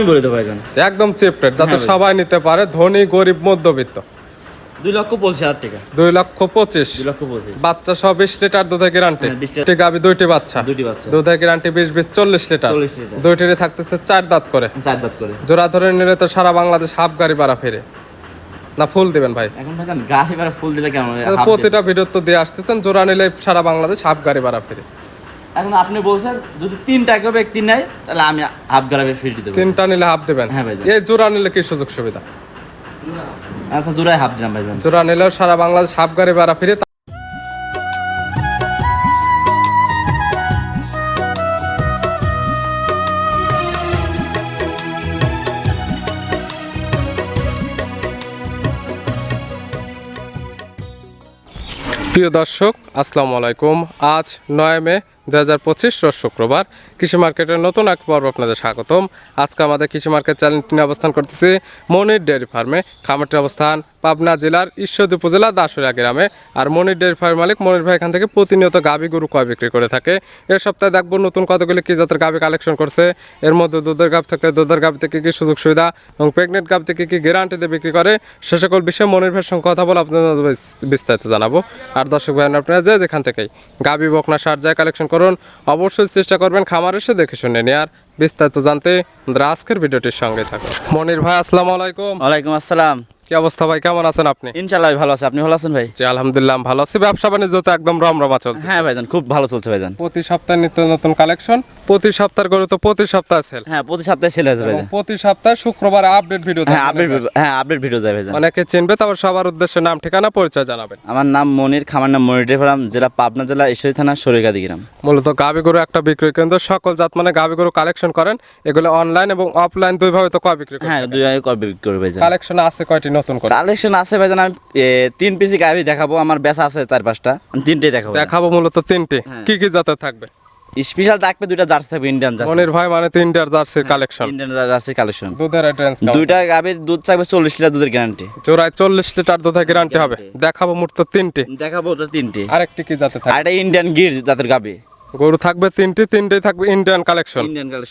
দামই বলে দেবো ভাইজান একদম চিপ রেট যাতে হ্যাঁ সবাই নিতে পারে ধনী গরিব মধ্যবিত্ত। দুই লক্ষ পঁচিশ হাজার টাকা। দুই লক্ষ পঁচিশ। দুই লক্ষ পঁচিশ। বাচ্চা সহ বিশ লিটার দুধের গ্যারান্টি হ্যাঁ, 20 লিটার। ঠিক গাবি দুইটি বাচ্চা। দুটি বাচ্চা। দুধের গ্যারান্টি বিশ বিশ চল্লিশ লিটার। 40 লিটার। দুইটিরই থাকতেছে চার দাঁত করে। চার দাঁত করে। জোড়া ধরে নিলে তো সারা বাংলাদেশ হাফ গাড়ি ভাড়া ফেরে। না ফুল দিবেন ভাই। এখন গাড়ি ভাড়া ফুল দিলে কেমন প্রতিটা ভিডিও তো দিয়ে আসতেছেন জোড়া নিলে সারা বাংলাদেশ হাফ গাড়ি ভাড়া ফিরে। এখন আপনি বলছেন যদি তিনটা কেউ ব্যক্তি নেয় তাহলে আমি হাফ গাড়ি ফ্রি দেবো। তিনটা নিলে হাফ দেবেন? হ্যাঁ ভাই এই জোড়া নিলে কি সুযোগ সুবিধা? আচ্ছা দুটাই হাফ দিলাম ভাইজান। জোড়া নিলেও সারা বাংলাদেশ হাফ গাড়ি ভাড়া ফিরে প্রিয় দর্শক আসসালামু আলাইকুম। আজ নয় মে দু হাজার পঁচিশ শুক্রবার কৃষি মার্কেটের নতুন এক পর্ব আপনাদের স্বাগতম। আজকে আমাদের কৃষি মার্কেট চ্যানেলটি নিয়ে অবস্থান করতেছি মনির ডেয়ারি ফার্মে। খামারটির অবস্থান পাবনা জেলার ঈশ্বরদী উপজেলা দাসুরিয়া গ্রামে। আর মনির ডেয়ারি ফার্ম মালিক মনির ভাই এখান থেকে প্রতিনিয়ত গাভী গরু কয় বিক্রি করে থাকে। এর সপ্তাহে দেখব নতুন কতগুলি কি জাতের গাভী কালেকশন করছে। এর মধ্যে দুধের গাভ থাকলে দুধের গাভ থেকে কী সুযোগ সুবিধা এবং প্রেগনেন্ট গাভ থেকে কী গ্যারান্টি দিয়ে বিক্রি করে, সে সকল বিষয়ে মনির ভাইয়ের সঙ্গে কথা বলে আপনাদের বিস্তারিত জানাব। আর দর্শক ভাই আপনারা যে যেখান থেকেই গাভী বকনা সার যায় কালেকশন করুন অবশ্যই চেষ্টা করবেন খামার এসে দেখে শুনে নেয়ার বিস্তারিত জানতে আমাদের আজকের ভিডিওটির সঙ্গে থাকুন। মনির ভাই, আসসালামু আলাইকুম। ওয়ালাইকুম আসসালাম। কি অবস্থা ভাই? কেমন আছেন আপনি? ইনশাল্লাহ ভালো আছে। আপনি ভালো আছেন ভাই? জি আলহামদুলিল্লাহ আমি ভালো আছি। ব্যবসা বাণিজ্য তো একদম রমরমা চলছে হ্যাঁ ভাইজান খুব ভালো চলছে ভাইজান। প্রতি সপ্তাহে নিত্য নতুন কালেকশন প্রতি সপ্তাহের গরু তো প্রতি সপ্তাহে সেল হ্যাঁ প্রতি সপ্তাহে ছেলে আছে ভাইজান। প্রতি সপ্তাহে শুক্রবার আপডেট ভিডিও হ্যাঁ আপডেট হ্যাঁ আপডেট ভিডিও যায় ভাইজান। অনেকে চিনবে তারপর সবার উদ্দেশ্যে নাম ঠিকানা পরিচয় জানাবেন। আমার নাম মনির খামার নাম মনির ফার্ম জেলা পাবনা জেলা ঈশ্বরী থানা সরিগাদি গ্রাম মূলত গাভী গরু একটা বিক্রয় কেন্দ্র সকল জাত মানে গাভী গরু কালেকশন করেন। এগুলো অনলাইন এবং অফলাইন দুইভাবে তো কয় বিক্রি হ্যাঁ দুই আগে কবে বিক্রি করবে কালেকশন আছে কয়টি? নতুন করে কালেকশন আছে ভাইজান আমি তিন পিসি গাড়ি দেখাবো আমার বেচা আছে চার পাঁচটা। আমি তিনটেই দেখাবো। দেখাবো মূলত তিনটি। হ্যাঁ। কি কি জাতের থাকবে? স্পেশাল থাকবে দুইটা জার্সি থাকবে ইন্ডিয়ান জার্সি। মনির ভাই মানে তিনটার জার্সির কালেকশন ইন্ডিয়ান জার্সি কালেকশন দুধের রেঞ্জ দুইটা গাভীর দুধ থাকবে চল্লিশ লিটার দুধের গ্যারান্টি জোড়ায় চল্লিশ লিটার দুধের গ্যারান্টি হবে। দেখাবো মূলত তিনটি। দেখাবো ওটা তিনটে। আরেকটি কি জাতে থাকবে? এটা ইন্ডিয়ান গির জাতের গাভী। গরু থাকবে তিনটি তিনটেই থাকবে ইন্ডিয়ান কালেকশন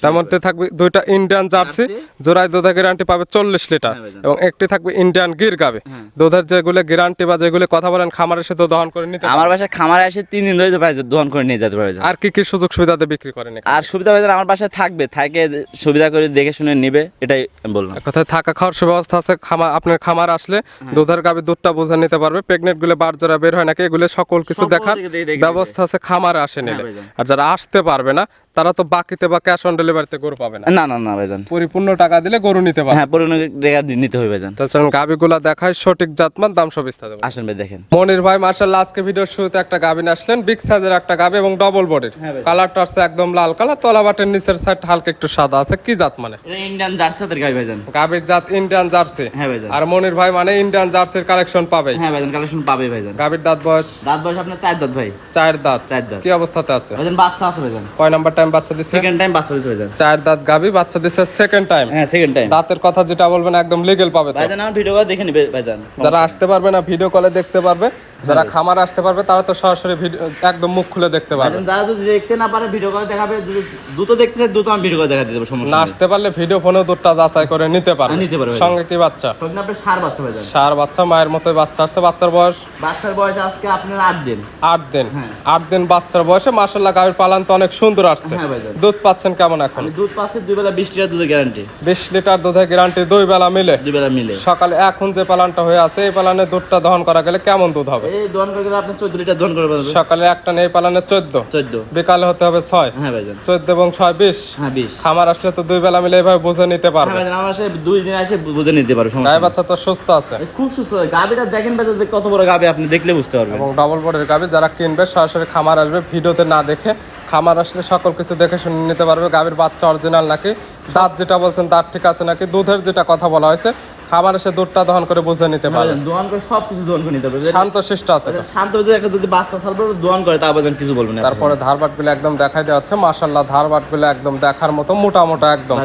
তার মধ্যে থাকবে দুইটা ইন্ডিয়ান জার্সি জোড়ায় দুধের গ্যারান্টি পাবে চল্লিশ লিটার হ্যাঁ এবং একটি থাকবে ইন্ডিয়ান গির গাবে। দুধের যেগুলো গ্যারান্টি বা যেগুলো কথা বলেন খামারে সে তো দহন করে নিতে আমার বাসায় খামারে এসে তিন দিন ধরে পাই দোকান করে নিয়ে যেতে পারবে আর কি কি সুযোগ সুবিধাতে বিক্রি করেন আর সুবিধা ভাইজান আমার বাসায় থাকবে থাকে সুবিধা করে দেখে শুনে নিবে এটাই বললাম। কথায় থাকা খাওয়ার সুব্যবস্থা আছে খামার আপনার খামার আসলে হ্যাঁ। দুধের গাবে দুধটা বুঝে নিতে পারবে প্রেগনেন্টগুলো বার জোড়া বের হয় নাকি এগুলো সকল কিছু দেখার ব্যবস্থা আছে খামারে আসে নিলে। ভাইজান। আর যারা আসতে পারবে না তারা তো বাকিতে বা ক্যাশ অন ডেলিভারিতে গরু পাবে না। না না না ভাইজান। পরিপূর্ণ টাকা দিলে গরু নিতে পারবে। হ্যাঁ পুরোনো টাকা নিতে হবে ভাইজান। তাছাড়া গাবিগুলা দেখায় সঠিক জাতমান দাম সব বিস্তারিত। আসেন ভাই দেখেন। মনির ভাই মার্শাল্লাহ আজকে ভিডিওর শুরুতে একটা গাবিন আসলেন বিগ সাইজের একটা গাবি এবং ডবল বডির। কালারটা আছে একদম লাল কালার তলা বাটের নিচের সাইড হালকা একটু সাদা আছে। কি জাত মানে এটা ইন্ডিয়ান জার্সি জাতের গাভী ভাইজান। গাবির জাত ইন্ডিয়ান জার্সি হ্যাঁ ভাইজান। আর মনির ভাই মানে ইন্ডিয়ান জার্সির কালেকশন পাবে হ্যাঁ ভাইজান কালেকশন পাবে ভাইজান। গাবির দাঁত বয়স? দাঁত বয়স আপনার চার দাঁত ভাই। চার দাঁত। চার দাঁত। কি অবস্থাতে আছে? ভাইজান বাচ্চা আছে ভাইজান। কয় নাম্বার টাইম বাচ্চা দিচ্ছে সেকেন্ড টাইম বাচ্চা দিচ্ছে ভাইজান। চার দাঁত গাবি বাচ্চা দিচ্ছে সেকেন্ড টাইম হ্যাঁ সেকেন্ড টাইম দাঁতের কথা যেটা বলবেন একদম লিগেল পাবে ভাইজান আমার ভিডিও দেখে নিবে ভাইজান। যারা আসতে পারবে না ভিডিও কলে দেখতে পারবে। যারা খামার আসতে পারবে তারা তো সরাসরি ভিডিও একদম মুখ খুলে দেখতে পারবে। যারা যদি দেখতে না পারে ভিডিও করে দেখাবে যদি দ্রুত দেখতে চাই দ্রুত আমি ভিডিও করে দেখা দিতে সমস্যা না আসতে পারলে ভিডিও ফোনে দুধটা যাচাই করে নিতে পারবে। হ্যাঁ, নিতে পারবে। সঙ্গে কি বাচ্চা? সঙ্গে আপনার সার বাচ্চা ভাইজান সার বাচ্চা মায়ের মতো বাচ্চা আছে। বাচ্চার বয়স? বাচ্চার বয়স আজকে আপনার আট দিন। আট দিন। হ্যাঁ। আট দিন বাচ্চার বয়সে মাসাল্লাহ গাভীর পালান তো অনেক সুন্দর আসছে। হ্যাঁ দুধ পাচ্ছেন কেমন এখন? দুধ পাচ্ছি দুই বেলা বিশ লিটার দুধের গ্যারান্টি বিশ লিটার দুধের গ্যারান্টি দুই বেলা মিলে? দুই বেলা মিলে। সকালে এখন যে পালানটা হয়ে আছে এই পালানে দুধটা দহন করা গেলে কেমন দুধ হবে? এই দোয়ান করে আপনি চোদ্দ লিটার দোয়ান করে পারবে সকালে একটা নেই পালানে চোদ্দ। চোদ্দ। বিকালে হতে হবে ছয়। হ্যাঁ ভাইজান। চোদ্দ এবং ছয় বিশ। হ্যাঁ বিশ। খামার আসলে তো দুই বেলা মিলে এভাবে বুঝে নিতে হ্যাঁ পারবে। ভাইজান আমার সাথে দুই দিন আসে বুঝে নিতে পারবে গায়ে বাচ্চা তো সুস্থ আছে। খুব সুস্থ। গাবিটা দেখেন ভাইজান যে কত বড় গাবি আপনি দেখলে বুঝতে পারবেন। এবং ডবল বডির গাবি যারা কিনবে সরাসরি খামার আসবে ভিডিওতে না দেখে খামার আসলে সকল কিছু দেখে শুনে নিতে পারবে। গাবির বাচ্চা অরিজিনাল নাকি? দাঁত যেটা বলছেন দাঁত ঠিক আছে নাকি? দুধের যেটা কথা বলা হয়েছে খামার এসে দুধটা দহন করে বুঝে নিতে পারবে। ভাইজান দোয়ান করে সব কিছু দোয়ান করে নিতে পারবে। শান্ত শিষ্ট আছে শান্ত বাজে একটা যদি বাচ্চা থাকবে দোয়ান করে তা ভাইজান কিছু বলবেন না। তারপরে ধারবাটগুলো একদম দেখাই দেওয়া হচ্ছে মাসাল্লাহ ধারবাটগুলো একদম দেখার মতো মোটা মোটা একদম।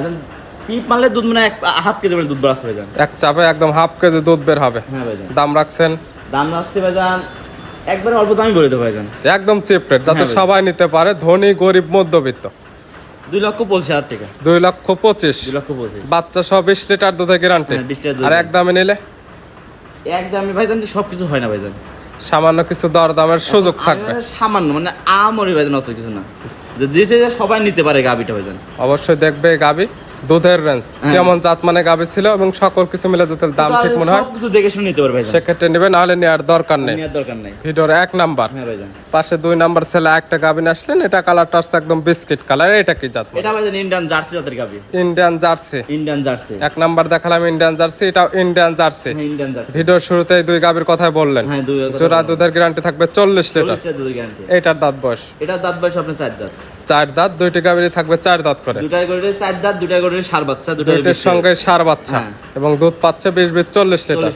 টিপ মারলে দুধ মানে এক হাফ কেজি মানে দুধ বাড়াচ্ছে ভাইজান এক চাপে একদম হাফ কেজি দুধ বের হবে। হ্যাঁ ভাইজান দাম রাখছেন? দাম আসছে ভাইজান একবারে অল্প দামই বলে দেবো ভাইজান একদম চিপ রেট যাতে হ্যাঁ সবাই নিতে পারে ধনী গরিব মধ্যবিত্ত। দুই লক্ষ পঁচিশ হাজার টাকা। দুই লক্ষ পঁচিশ। দুই লক্ষ পঁচিশ। বাচ্চা সহ বিশ লিটার দুধে গ্যারান্টি হ্যাঁ, 20 লিটার দুধ। আর এক দামে নিলে? একদমই ভাইজান তো সব কিছু হয় না ভাইজান। সামান্য কিছু দর দামের সুযোগ থাকবে। সামান্য মানে আমরি ভাইজান অত কিছু না। যে দিয়েছে সবাই নিতে পারে গাবিটা ভাইজান। অবশ্যই দেখবে গাবি। দুধের রেঞ্জ হ্যাঁ। কেমন জাত মানে গাবি ছিল এবং সকল কিছু মিলে যদি দাম ঠিক মনে হয় সব কিছু দেখে শুনে নিতে পারে ভাইজান। সেক্ষেত্রে নেবে নাহলে নেওয়ার দরকার নেই। নেওয়ার দরকার নাই। ভিডিওর এক নাম্বার। হ্যাঁ পাশে দুই নাম্বার ছেলে একটা গাবিন আসলেন এটা কালারটা আসছে একদম বিস্কিট কালার এটা কি জাত এটা ভাইজান ইন্ডিয়ান জার্সি জাতের গাবি ইন্ডিয়ান জার্সি ইন্ডিয়ান জার্সি এক নাম্বার দেখালাম ইন্ডিয়ান জার্সি এটাও ইন্ডিয়ান জার্সি ইন্ডিয়ান জার্সি ভিডিওর শুরুতেই দুই গাবির কথাই বললেন। হ্যাঁ দুই জোড়া দুধের গ্যারান্টি থাকবে চল্লিশ লিটার। এটার দাঁত বয়স? এটা দাঁত বয়স আপনার চার দাঁত। চার দাঁত দুইটি গাভীর থাকবে চার দাঁত করে। দুটাই করে চার দাঁত দুটাই করে সার বাচ্চা দুইটির সঙ্গে সার বাচ্চা হ্যাঁ। এবং দুধ পাচ্ছে বিশ বিশ চল্লিশ লিটার।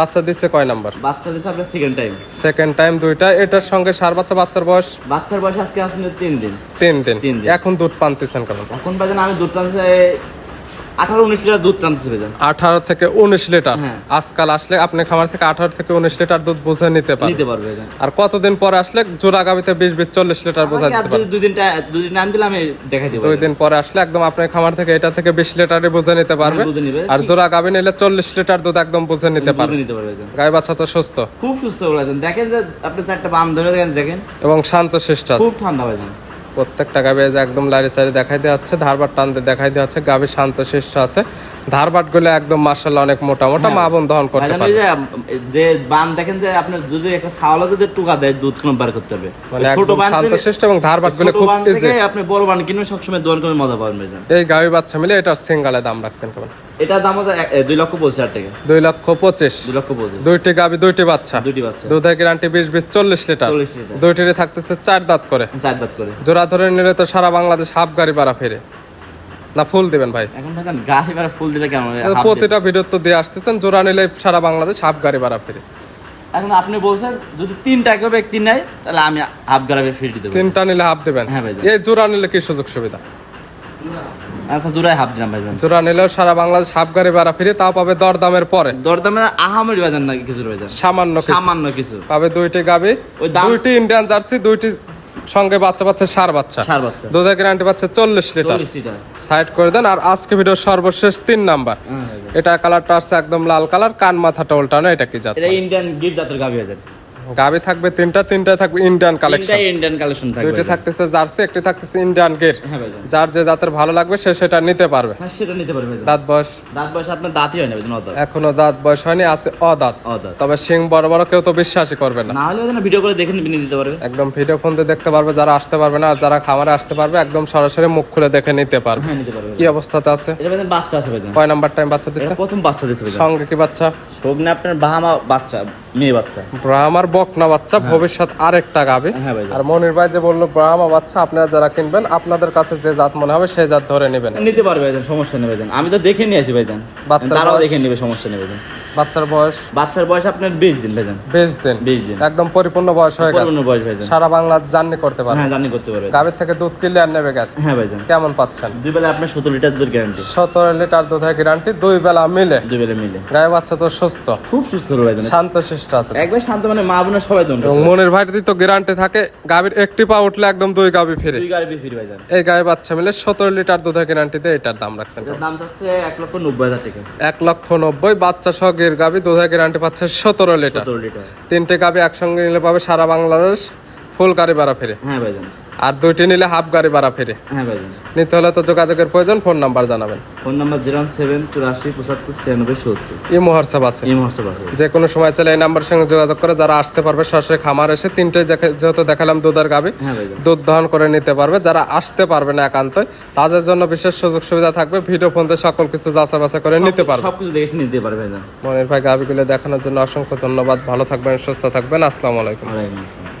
বাচ্চা দিচ্ছে কয় নাম্বার? বাচ্চা দিচ্ছে আপনার সেকেন্ড টাইম সেকেন্ড টাইম দুইটা এটার সঙ্গে সার বাচ্চা বাচ্চার বয়স? বাচ্চার বয়স আজকে আপনি তিন দিন। তিন দিন। তিন দিন। এখন দুধ পানতেছেন কেন? এখন পাচ্ছেন আমি দুধ টানছে আঠারো উনিশ লিটার দুধ আঠারো থেকে উনিশ লিটার? হ্যাঁ। আজকাল আসলে আপনি খামার থেকে আঠারো থেকে উনিশ লিটার দুধ বুঝে নিতে নিতে পারবে আর কতদিন পরে আসলে জোড়া গাবিতে বিশ বিশ চল্লিশ লিটার বোঝা নাম দিলে আমি দেখাই দেবো দুই দিন পরে আসলে একদম আপনার খামার থেকে এটা থেকে বিশ লিটারে বুঝে নিতে পারবে আর জোড়া গাবি নিলে চল্লিশ লিটার দুধ একদম বুঝে নিতে পারবে নিতে গাই বাচ্চা তো সুস্থ। খুব সুস্থ বলেছেন দেখেন যে আপনি চারটা বাম ধরে দেখেন দেখেন। এবং শান্ত শিষ্ট খুব ঠান্ডা বেজান প্রত্যেকটা গাভি একদম লারি সারি দেখাই দেওয়া হচ্ছে ধারবার টানতে দেখাই দেওয়া হচ্ছে গাভি শান্ত, শিষ্ট আছে। ধারবাটগুলো একদম মার্শাল অনেক মোটা মোটা মা বোন দহন করতে পারে যে যে বান দেখেন যে আপনার যদি একটা যদি টুকা দেয় দুধ কোনো বার করতে হবে। মানে ছোট বান এবং ধারবাটগুলো খুব ইজি আপনি বড় বান কিনে সবসময় দোয়ান করে মজা পাবেন ভাইজান। এই গাবি বাচ্চা মিলে এটার সিঙ্গালে দাম রাখছেন কেমন? এটার দাম হচ্ছে এক- দুই লক্ষ পঁচিশ হাজার টাকা। দুই লক্ষ পঁচিশ। দুই লক্ষ পঁচিশ। দুইটি গাবি দুইটি বাচ্চা। দুটি বাচ্চা। দুধের গ্যারান্টি বিশ বিশ চল্লিশ লিটার। থাকতেছে চার দাঁত করে। চার দাঁত করে। জোড়া ধরে নিলে তো সারা বাংলাদেশ হাফ গাড়ি ভাড়া ফিরে। না ফুল দিবেন ভাই। এখন ভাইজান গাড়ি ভাড়া ফুল দিলে কেমন? প্রতিটা ভিডিও তো দিয়ে আসতেছেন জোড়া নিলে সারা বাংলাদেশ হাফ গাড়ি ভাড়া ফিরে। এখন আপনি বলছেন যদি তিনটা কেউ ব্যক্তি নেয় তাহলে আমি হাফ গ্রামে ফ্রি দেবো তিনটা নিলে হাফ দিবেন। হ্যাঁ ভাইজান। এই জোড়া নিলে কি সুযোগ সুবিধা? আচ্ছা দুটাই হাফ দিলাম ভাইজান জোড়া নিলেও সারা বাংলাদেশ হাফ গাড়ি ভাড়া ফিরে তাও পাবে দর দামের পরে। দরদামে আহামরি বাজার না কিছু ভাইজান সামান্য কিছু। সামান্য কিছু। পাবে দুইটি গাবি ওই দুইটি ইন্ডিয়ান জার্সি দুইটি সঙ্গে বাচ্চা পাচ্ছে সার বাচ্চা। সার বাচ্চা। দুধের গ্যারান্টি পাচ্ছে চল্লিশ লিটার। সাইড করে দেন। আর আজকে ভিডিও সর্বশেষ তিন নাম্বার। হ্যাঁ, এটা কালারটা আসছে একদম লাল কালার কান মাথাটা উল্টানো এটা কি জাত এটা ইন্ডিয়ান গিফট জাতের গাভি আছে গাবি থাকবে তিনটা তিনটা থাকবে ইন্ডিয়ান কালেকশন ইন্ডিয়ান কালেকশন থাকবে দুইটি। থাকতেছে জার্সি একটি থাকতেছে ইন্ডিয়ান গের হ্যাঁ যার যে জাতের ভালো লাগবে সে সেটা নিতে পারবে। হ্যাঁ সেটা নিতে পারবে দাঁত বয়স? দাঁত বয়স আপনার দাঁতই হয় না এখনও দাঁত বয়স হয়নি আছে অদাঁত। তবে সিং বড় বড় কেউ তো বিশ্বাসই করবে না। না হলে ভিডিও করে দেখে নিতে পারবে। একদম ভিডিও ফোন দিয়ে দেখতে পারবে যারা আসতে পারবে না আর যারা খামারে আসতে পারবে একদম সরাসরি মুখ খুলে দেখে নিতে পারবে। হ্যাঁ নিতে পারবে কি অবস্থাতে আছে? এটা বাচ্চা আছে কয় নাম্বার টাইম বাচ্চা দিচ্ছে প্রথম বাচ্চা দিচ্ছে সঙ্গে কি বাচ্চা? সগ্নে আপনার বাহামা বাচ্চা মেয়ে বাচ্চা। ব্রাহ্মার বকনা বাচ্চা ভবিষ্যৎ আরেকটা গাবে। হ্যাঁ ভাই আর মনির ভাই যে বলল ব্রাহ্মা বাচ্চা আপনারা যারা কিনবেন আপনাদের কাছে যে জাত মনে হবে সেই জাত ধরে নেবেন। নিতে পারবে ভাইজান সমস্যা নেই ভাইজান। আমি তো দেখে নিয়ে আসি ভাইজান। বাচ্চা তারাও দেখে নেবে সমস্যা নেই ভাইজান। বাচ্চার বয়স? বাচ্চার বয়স আপনার বিশ দিন ভাইজান। বিশ দিন। বিশ দিন। একদম পরিপূর্ণ বয়স হয়ে গেছে। পরিপূর্ণ বয়স ভাইজান। সারা বাংলা জার্নি করতে পারবে। হ্যাঁ জানি করতে পারবে। গাভীর থেকে দুধ কিনলে আর নেবে গেছে হ্যাঁ ভাইজান। কেমন পাচ্ছেন? দুই বেলা আপনার সতেরো লিটার দুধ গ্যারান্টি সতেরো লিটার দুধের গ্যারান্টি দুই বেলা মিলে। দুই বেলা মিলে। গায়ে বাচ্চা তো সুস্থ। খুব সুস্থ ভাইজান। শান্ত শিষ্ট আছে। একবার শান্ত মানে মা বোনের সবাই দন মনের ভাইটি তো গ্যারান্টি থাকে গাভীর একটি পা উঠলে একদম দুই গাভী ফিরে। দুই ফিরি ভাইজান। এই গায়ে বাচ্চা মিলে সতেরো লিটার দুধের গ্যারান্টিতে এটার দাম রাখছেন। দাম এক লক্ষ নব্বই হাজার টাকা। এক লক্ষ নব্বই বাচ্চা সহ গির গাভী দুধের গ্যারান্টি পাচ্ছে সতেরো লিটার। তিনটে গাভী একসঙ্গে নিলে পাবে সারা বাংলাদেশ। ফুল গাড়ি ভাড়া ফিরে। হ্যাঁ ভাইজান। আর দুইটি নিলে হাফ গাড়ি ভাড়া ফিরে। হ্যাঁ ভাইজান। নিতে হলে তো যোগাযোগের প্রয়োজন ফোন নাম্বার জানাবেন। ফোন নাম্বার জিরো সেভেন চুরাশি পঁচাত্তর ছিয়ানব্বই সত্তর। হোয়াটসঅ্যাপ আছে হোয়াটসঅ্যাপ আছে যে কোনো সময় চাইলে এই নাম্বারের সঙ্গে যোগাযোগ করে যারা আসতে পারবে সরাসরি খামার এসে তিনটে যেহেতু দেখালাম দুধের গাভী হ্যাঁ দুধ দহন করে নিতে পারবে। যারা আসতে পারবে না একান্তই তাদের জন্য বিশেষ সুযোগ সুবিধা থাকবে। ভিডিও ফোন সকল কিছু যাচা বাছা করে নিতে পারবে। সব কিছু দেখে নিতে পারবে মনির ভাই গাভিগুলো দেখানোর জন্য অসংখ্য ধন্যবাদ। ভালো থাকবেন সুস্থ থাকবেন। আসসালামু আলাইকুম। আসসালাম।